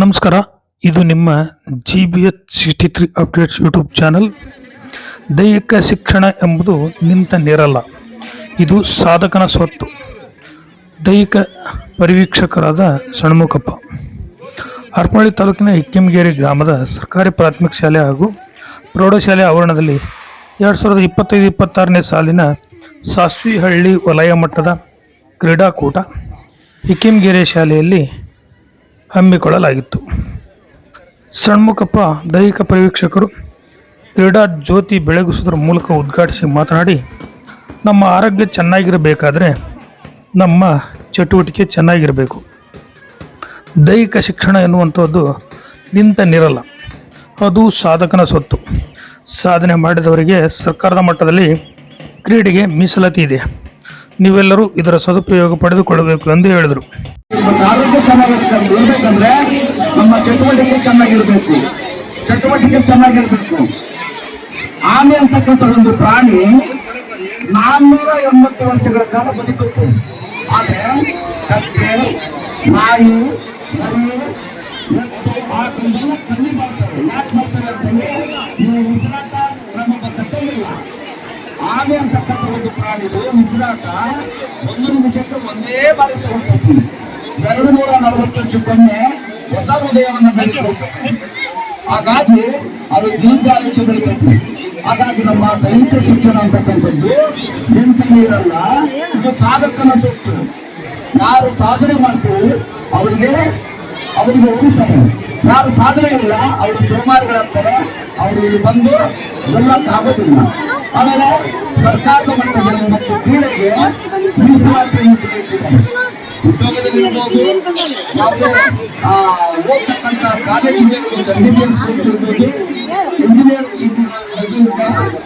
ನಮಸ್ಕಾರ. ಇದು ನಿಮ್ಮ G B H sixty three updates YouTube channel ದೈಹಿಕ ಶಿಕ್ಷಣ ಎಂಬುದು ನಿಂತ ನೀರಲ್ಲ ಇದು ಸಾಧಕನ ಸ್ವತ್ತು. ದೈಹಿಕ ಪರಿವೀಕ್ಷಕರಾದ ಸಣ್ಮುಖಪ್ಪ ಹರಪಳ್ಳಿ ತಾಲೂಕಿನ ಹಿಕ್ಕಿಮಗೇರಿ ಗ್ರಾಮದ ಸರ್ಕಾರಿ ಪ್ರಾಥಮಿಕ ಶಾಲೆ ಹಾಗೂ ಪ್ರೌಢಶಾಲೆ ಆವರಣದಲ್ಲಿ ಎರಡು ಸಾವಿರದ ಇಪ್ಪತ್ತೈದು ಇಪ್ಪತ್ತಾರನೇ ಸಾಲಿನ ಸಾಸ್ವಿಹಳ್ಳಿ ವಲಯ ಮಟ್ಟದ ಕ್ರೀಡಾಕೂಟ ಹಿಕ್ಕಿಮಗೇರಿ ಶಾಲೆಯಲ್ಲಿ ಹಮ್ಮಿಕೊಳ್ಳಲಾಗಿತ್ತು. ಷಣ್ಮುಖಪ್ಪ, ದೈಹಿಕ ಪರಿವೀಕ್ಷಕರು ಕ್ರೀಡಾ ಜ್ಯೋತಿ ಬೆಳಗಿಸುವುದರ ಮೂಲಕ ಉದ್ಘಾಟಿಸಿ ಮಾತನಾಡಿ, ನಮ್ಮ ಆರೋಗ್ಯ ಚೆನ್ನಾಗಿರಬೇಕಾದರೆ ನಮ್ಮ ಚಟುವಟಿಕೆ ಚೆನ್ನಾಗಿರಬೇಕು. ದೈಹಿಕ ಶಿಕ್ಷಣ ಎನ್ನುವಂಥದ್ದು ನಿಂತ ನಿರಲ್ಲ. ಅದು ಸಾಧಕನ ಸ್ವತ್ತು ಸಾಧನೆ ಮಾಡಿದವರಿಗೆ ಸರ್ಕಾರದ ಮಟ್ಟದಲ್ಲಿ ಕ್ರೀಡೆಗೆ ಮೀಸಲಾತಿ ಇದೆ. ನೀವೆಲ್ಲರೂ ಇದರ ಸದುಪಯೋಗ ಪಡೆದುಕೊಳ್ಳಬೇಕು ಎಂದು ಹೇಳಿದರು. ಆರೋಗ್ಯ ಚೆನ್ನಾಗಿರ್ಬೇಕಂದ್ರೆ ನಮ್ಮ ಚಟುವಟಿಕೆ ಚೆನ್ನಾಗಿರ್ಬೇಕು. ಚಟುವಟಿಕೆ ಚೆನ್ನಾಗಿರ್ಬೇಕು. ಆನೆ ಅಂತಕ್ಕಂಥ ಒಂದು ಪ್ರಾಣಿ ನಾನ್ನೂರ ಎಂಬತ್ತು ವರ್ಷಗಳ ಕಾಲ ಬದುಕುತ್ತೆ. ಆದ್ರೆ ಕತ್ತೆ, ನಾಯಿ ಕಮ್ಮಿ ಮಾಡ್ತಾರೆ. ಯಾಕೆ ಮಾಡ್ತಾರೆ ಅಂತಂದ್ರೆ ಉಸಿರಾಟ ನಮ್ಮ ಕಥೆಯಿಲ್ಲ ಆನೆ ಅಂತಕ್ಕಂಥ ಒಂದು ಪ್ರಾಣಿದು ಉಸಿರಾಟ ಒಂದು ನಿಮಿಷಕ್ಕೆ ಒಂದೇ ಬಾರಿ ತಗೊಂಡು ಎರಡು ನೂರ ನಲವತ್ತು ವರ್ಷಕ್ಕೊಮ್ಮೆ ಹೊಸ ಹೃದಯವನ್ನು ಬೆಳೆಸಬೇಕು ಹಾಗಾಗಿ ಅದು ದೀರ್ಘಾಯುಷ್ಯ ಬೆಳಿತೈತಿ ಹಾಗಾಗಿ ನಮ್ಮ ದೈಹಿಕ ಶಿಕ್ಷಣ ಅಂತಕ್ಕಂಥದ್ದು ನಿಂತ ನೀರಲ್ಲ, ಇದು ಸಾಧಕನ ಸೊತ್ತು. ಯಾರು ಸಾಧನೆ ಮಾಡ್ತೀವಿ ಅವರಿಗೆ ಅವರಿಗೆ ಉಳಿತಾರೆ ಯಾರು ಸಾಧನೆ ಇಲ್ಲ, ಅವರು ಸೋಮಾರಿಗಳಾಗ್ತಾರೆ, ಅವರು ಇಲ್ಲಿ ಬಂದು ಗೆಲ್ಲಕ್ಕಾಗೋದಿಲ್ಲ ಆಮೇಲೆ ಸರ್ಕಾರದ ಮಟ್ಟದಲ್ಲಿ ಮತ್ತು ಕ್ರೀಡೆಗೆ ಮೀಸಲಾತಿ ಇಂಜಿನಿಯರ್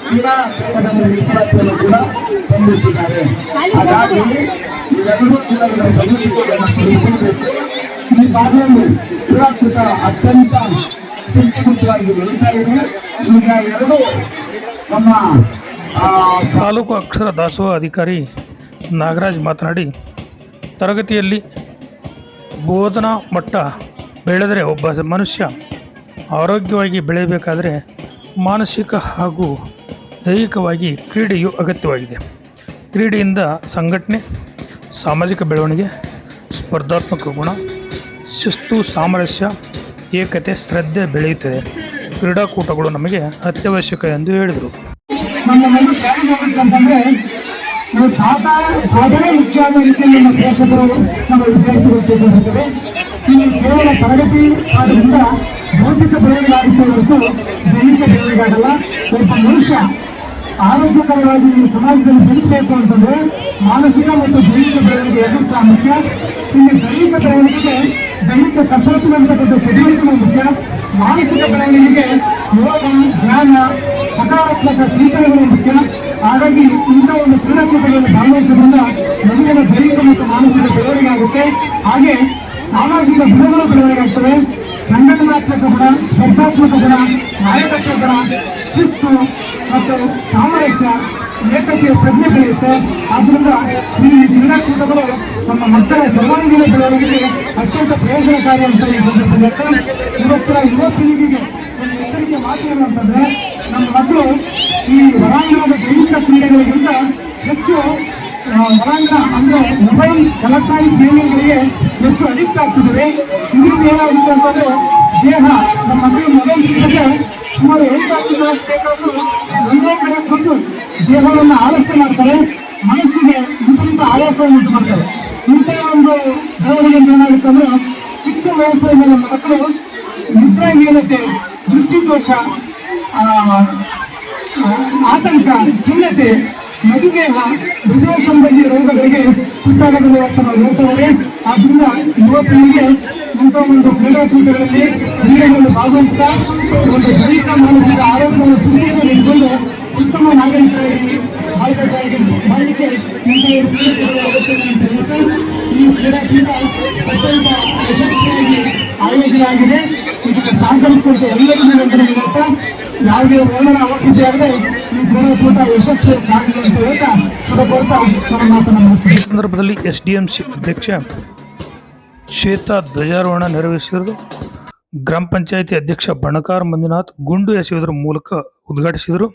ಕ್ರೀಡಾ ಮೀಸಲಾತಿಯನ್ನು ಕೂಡ ತಂದಿಟ್ಟಿದ್ದಾರೆ. ಹಾಗಾಗಿ ಇವೆಲ್ಲರೂ ಕೂಡ ಇದರ ಈ ಭಾಗದಲ್ಲಿ ಕ್ರೀಡಾಕೂಟ ಅತ್ಯಂತ ಶಿಸ್ತುಬದ್ಧವಾಗಿ ಬೆಳೀತಾ ಇದೆ. ಈಗ ಎರಡು ನಮ್ಮ ತಾಲೂಕು ಅಕ್ಷರ ದಾಸೋಹ ಅಧಿಕಾರಿ ನಾಗರಾಜ್ ಮಾತನಾಡಿ, ತರಗತಿಯಲ್ಲಿ ಬೋಧನಾ ಮಟ್ಟ ಬೆಳೆದರೆ ಒಬ್ಬ ಮನುಷ್ಯ ಆರೋಗ್ಯವಾಗಿ ಬೆಳೆಯಬೇಕಾದರೆ ಮಾನಸಿಕ ಹಾಗೂ ದೈಹಿಕವಾಗಿ ಕ್ರೀಡೆಯು ಅಗತ್ಯವಾಗಿದೆ. ಕ್ರೀಡೆಯಿಂದ ಸಂಘಟನೆ, ಸಾಮಾಜಿಕ ಬೆಳವಣಿಗೆ, ಸ್ಪರ್ಧಾತ್ಮಕ ಗುಣ, ಶಿಸ್ತು, ಸಾಮರಸ್ಯ, ಏಕತೆ, ಶ್ರದ್ಧೆ ಬೆಳೆಯುತ್ತದೆ. ಕ್ರೀಡಾಕೂಟಗಳು ನಮಗೆ ಅತ್ಯವಶ್ಯಕ ಎಂದು ಹೇಳಿದರು. ನಮ್ಮ ಮನುಷ್ಯ ಹೋಗ್ಬೇಕಂತಂದ್ರೆ ನಾವು ಪಾಠ ಸಾಧನೆ ಅನ್ನೋ ರೀತಿಯಲ್ಲಿ ನಮ್ಮ ಪೋಷಕರು ನಮ್ಮ ವಿದ್ಯಾರ್ಥಿಗಳು ಇಲ್ಲಿ ಈ ಕೇವಲ ತರಗತಿ ಆದ್ದರಿಂದ ಭೌತಿಕ ಬೆಳವಣಿಗೆ ಆಗುತ್ತೆ ಹೊರತು ದೈಹಿಕ ಬೆಳವಣಿಗೆ ಆಗಲ್ಲ ಒಬ್ಬ ಮನುಷ್ಯ ಆರೋಗ್ಯಕರವಾಗಿ ಸಮಾಜದಲ್ಲಿ ಬದುಕಬೇಕು ಅಂತಂದ್ರೆ ಮಾನಸಿಕ ಮತ್ತು ದೈಹಿಕ ಬೆಳವಣಿಗೆ ಎರಡೂ ಸಹ ಮುಖ್ಯ. ಇಲ್ಲಿ ದೈಹಿಕ ಬೆಳವಣಿಗೆಗೆ ದೈಹಿಕ ಕಸರತ್ತು ಅಂತಕ್ಕಂಥ ಚಟುವಟಿಕೆ ಮುಖ್ಯ. ಮಾನಸಿಕ ಬೆಳವಣಿಗೆಗೆ ಯೋಗ, ಧ್ಯಾನ, ಸಕಾರಾತ್ಮಕ ಚಿಂತನೆಗಳು ಮುಖ್ಯ ಹಾಗಾಗಿ ಇಂಥ ಒಂದು ಕ್ರೀಡಾಕೂಟಗಳಲ್ಲಿ ಭಾಗವಹಿಸೋದ್ರಿಂದ ಮಗುವಿನ ದೈಹಿಕ ಮತ್ತು ಮಾನಸಿಕ ಬೆಳವಣಿಗೆ ಆಗುತ್ತೆ ಹಾಗೆ ಸಾಮಾಜಿಕ ಗುಣಗಳು ಬೆಳವಣಿಗೆ ಆಗ್ತವೆ ಸಂಘಟನಾತ್ಮಕ ಗುಣ, ಸ್ಪರ್ಧಾತ್ಮಕ ಗುಣ ನಾಯಕತ್ವ ಗುಣ, ಶಿಸ್ತು ಮತ್ತು ಸಾಮರಸ್ಯ, ಏಕತೆಯ ಪ್ರಜ್ಞೆ ಬೆಳೆಯುತ್ತೆ. ಆದ್ದರಿಂದ ಈ ಕ್ರೀಡಾಕೂಟಗಳು ನಮ್ಮ ಮಕ್ಕಳ ಸರ್ವಾಂಗೀಣ ಬೆಳವಣಿಗೆಗೆ ಅತ್ಯಂತ ಪ್ರಯೋಜನಕಾರಿ ಅಂತ ಈ ಸಂದರ್ಭದಲ್ಲಿ. ಇವತ್ತಿನ ಯುವ ಪೀಳಿಗೆಗೆ ಎಚ್ಚರಿಕೆ ಮಾತು ಏನು ಅಂತಂದ್ರೆ, ನಮ್ಮ ಮಕ್ಕಳು ಈ ಹೊರಾಂಗಣದ ದೈಹಿಕ ಕ್ರೀಡೆಗಳಿಗಿಂತ ಹೆಚ್ಚು ಹೊರಾಂಗಣ ಅಂದ್ರೆ ಮೊಬೈಲ್ ಎಲೆಕ್ಟ್ರಾನಿಕ್ ಗೇಮಿಂಗ್ಗಳಿಗೆ ಹೆಚ್ಚು ಅಡಿಕ್ಟ್ ಆಗ್ತಿದ್ದಾರೆ ಇದರಿಂದ ಏನಾಗುತ್ತೆ ಅಂತಂದ್ರೆ, ದೇಹ, ನಮ್ಮ ಮಕ್ಕಳು ಮೊಬೈಲ್ ಸಿಕ್ಕಿದ್ರೆ ಸುಮಾರು ಎಂಟು ಬೇಕಾದ್ರೂ ಒಂದೇ ಕಡೆ ಬಂದು ದೇಹವನ್ನು ಆಲಸ್ಯ ಮಾಡ್ತಾರೆ, ಮನಸ್ಸಿಗೆ ವಿಪರೀತ ಆಯಾಸವನ್ನು ಉಂಟು ಮಾಡ್ತಾರೆ. ಇಂಥ ಒಂದು ಬೆಳವಣಿಗೆಯಿಂದ ಏನಾಗುತ್ತೆ ಅಂದ್ರೆ, ಚಿಕ್ಕ ವಯಸ್ಸಿನ ಮಕ್ಕಳು ಮಕ್ಕಳು ನಿದ್ರಾಹೀನತೆ ದೃಷ್ಟಿದೋಷ ಆತಂಕ ಖಿನ್ನತೆ ಮಧುಮೇಹ, ಹೃದಯ ಸಂಬಂಧಿ ರೋಗಗಳಿಗೆ ಅಂತ ನಾವು ನೋಡ್ತೇವೆ ಆದ್ರಿಂದ ಯುವ ಪೀಳಿಗೆ ಇಂಥ ಒಂದು ಕ್ರೀಡಾಕೂಟಗಳಲ್ಲಿ ಕ್ರೀಡೆಗಳನ್ನು ಭಾಗವಹಿಸ್ತಾ, ಒಂದು ದೈಹಿಕ, ಮಾನಸಿಕ ಆರೋಗ್ಯವನ್ನು ಸೃಷ್ಟಿಯನ್ನು ಇಟ್ಕೊಂಡು ಉತ್ತಮ ನಾಗರಿಕರಾಗಿ ಬಾಳ್ಬೇಕಾಗಿ ಬಾಳಿಕೆ ಇಂತಹ ಕ್ರೀಡಾಕೂಟದ ಅವಶ್ಯಕ ಅಂತ ಹೇಳ್ತಾ, ಈ ಕ್ರೀಡಾಕೂಟ ಅತ್ಯಂತ ಯಶಸ್ವಿಯಾಗಿ ಆಯೋಜನೆ ಆಗಿದೆ ಇದಕ್ಕೆ ಸಾಕಷ್ಟು ಎಲ್ಲರಿಗೂ ವಂದನೆ ಹೇಳ್ತಾ, ಯಾವುದೇ ವರ್ಣನ ಅವಶ್ಯಕತೆ ಆಗದೆ ಈ ಕ್ರೀಡಾಕೂಟ ಯಶಸ್ವಿ ಸಾಗಲಿ ಅಂತ ಹೇಳ್ತಾ, ಶುಭ ಕೋರ್ತಾ ನನ್ನ ಮಾತನ್ನು ಮುಗಿಸ್ತೇನೆ. ಈ ಸಂದರ್ಭದಲ್ಲಿ ಎಸ್ ಡಿ ಎಂ ಸಿ ಅಧ್ಯಕ್ಷ ಶ್ವೇತಾ ಧ್ವಜಾರೋಹಣ ನೆರವೇರಿಸಿರುವುದು. ಗ್ರಾಮ ಪಂಚಾಯಿತಿ ಅಧ್ಯಕ್ಷ ಬಣಕಾರ್ ಮಂಜುನಾಥ್ ಗುಂಡು ಎಸೆಯುವುದರ ಮೂಲಕ ಉದ್ಘಾಟಿಸಿದರು.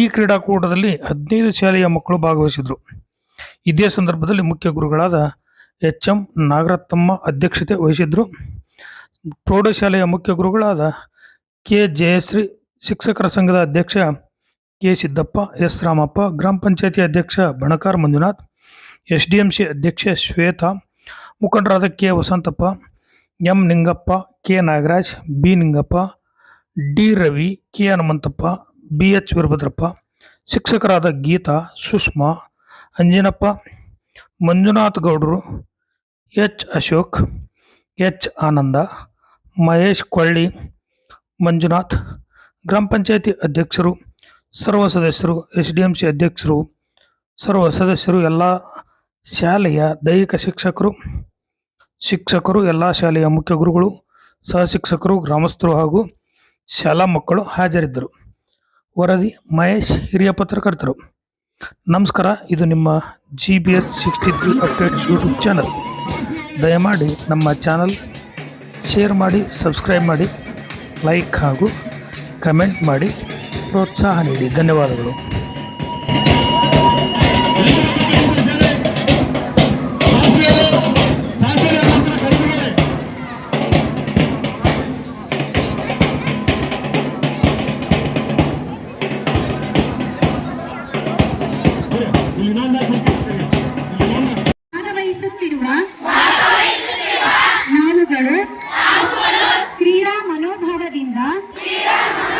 ಈ ಕ್ರೀಡಾಕೂಟದಲ್ಲಿ ಹದಿನೈದು ಶಾಲೆಯ ಮಕ್ಕಳು ಭಾಗವಹಿಸಿದರು. ಇದೇ ಸಂದರ್ಭದಲ್ಲಿ ಮುಖ್ಯ ಗುರುಗಳಾದ ಎಚ್ ಎಂ ನಾಗರತ್ನಮ್ಮ ಅಧ್ಯಕ್ಷತೆ ವಹಿಸಿದ್ದರು ಪ್ರೌಢಶಾಲೆಯ ಮುಖ್ಯ ಗುರುಗಳಾದ ಕೆ ಜಯಶ್ರೀ, ಶಿಕ್ಷಕರ ಸಂಘದ ಅಧ್ಯಕ್ಷ ಕೆ ಸಿದ್ದಪ್ಪ, ಎಸ್ ರಾಮಪ್ಪ, ಗ್ರಾಮ ಪಂಚಾಯತಿ ಅಧ್ಯಕ್ಷ Banakar Manjunath S D M C ಅಧ್ಯಕ್ಷೆ ಶ್ವೇತಾ, ಮುಖಂಡರಾದ K Vasanthappa, M Ningappa, K Nagaraj, B Ningappa, D Ravi, K Hanumanthappa B H Veerabhadrappa, ಶಿಕ್ಷಕರಾದ ಗೀತಾ, ಸುಷ್ಮಾ, ಅಂಜಿನಪ್ಪ, ಮಂಜುನಾಥ್ ಗೌಡರು, ಎಚ್ ಅಶೋಕ್, ಎಚ್ ಆನಂದ, ಮಹೇಶ್ ಕೊಳ್ಳಿ, ಮಂಜುನಾಥ್, ಗ್ರಾಮ ಪಂಚಾಯತಿ ಅಧ್ಯಕ್ಷರು, ಸರ್ವ ಸದಸ್ಯರು ಎಸ್ ಡಿ ಎಂ ಸಿ ಅಧ್ಯಕ್ಷರು, ಸರ್ವ ಸದಸ್ಯರು, ಎಲ್ಲ ಶಾಲೆಯ ದೈಹಿಕ ಶಿಕ್ಷಕರು ಶಿಕ್ಷಕರು, ಎಲ್ಲ ಶಾಲೆಯ ಮುಖ್ಯ ಗುರುಗಳು, ಸಹ ಶಿಕ್ಷಕರು, ಗ್ರಾಮಸ್ಥರು ಹಾಗೂ ಶಾಲಾ ಮಕ್ಕಳು ಹಾಜರಿದ್ದರು. ವರದಿ ಮಹೇಶ್ ಹಿರಿಯ ಪತ್ರಕರ್ತರು. ನಮಸ್ಕಾರ, ಇದು ನಿಮ್ಮ G B H sixty three updates YouTube channel ದಯಮಾಡಿ ನಮ್ಮ ಚಾನಲ್ ಶೇರ್ ಮಾಡಿ ಸಬ್ಸ್ಕ್ರೈಬ್ ಮಾಡಿ ಲೈಕ್ ಹಾಗೂ ಕಮೆಂಟ್ ಮಾಡಿ. ಪ್ರೋತ್ಸಾಹ ನೀಡಿ. ಧನ್ಯವಾದಗಳು. ಸಂತೋಷದಿಂದ